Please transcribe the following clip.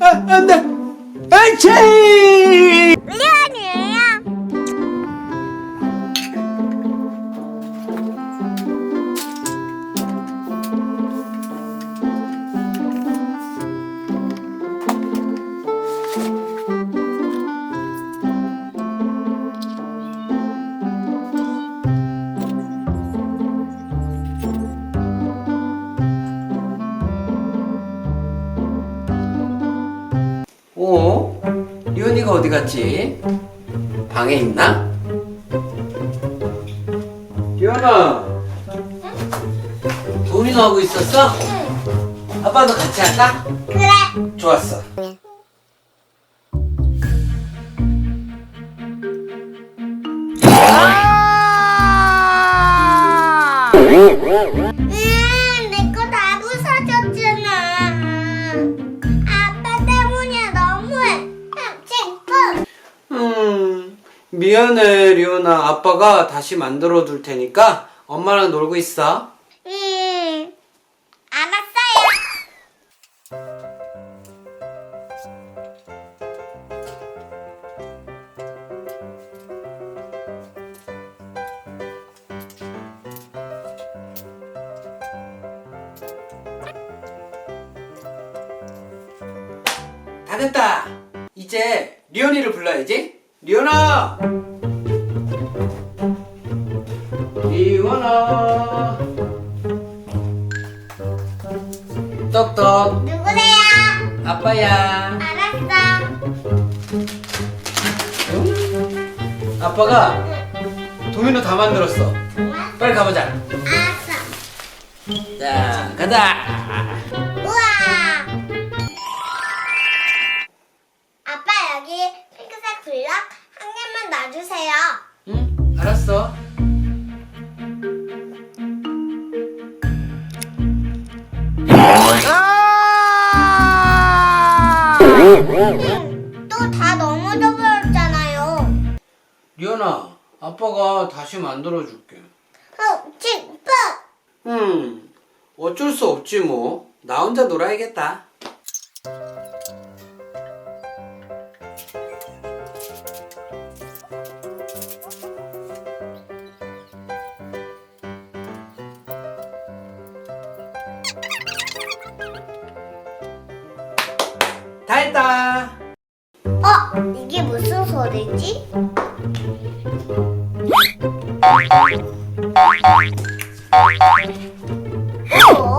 아, 안 돼! 어? 리온이가 어디 갔지? 방에 있나? 리온아 도미노 하고 있었어? 아빠도 같이 할까? 그래. 좋았어 음, 미안해 리온아 아빠가 다시 만들어 둘 테니까 엄마랑 놀고 있어. 음, 알았어요. 다 됐다. 이제 리온이를 불러야지 리온아 리온아 똑똑 누구세요? 아빠야 알았어. 아빠가 도미노 다 만들었어 정말? 빨리 가보자 알았어. 자 가자 우와. 아빠 여기 블럭 한 개만 놔주세요. 응? 알았어. 음, 또 다 넘어져 버렸잖아요. 리온아 아빠가 다시 만들어 줄게. 어, 칭풍. 음 어쩔 수 없지 뭐. 나 혼자 놀아야겠다 다 했다 어, 이게 무슨 소리지? 어?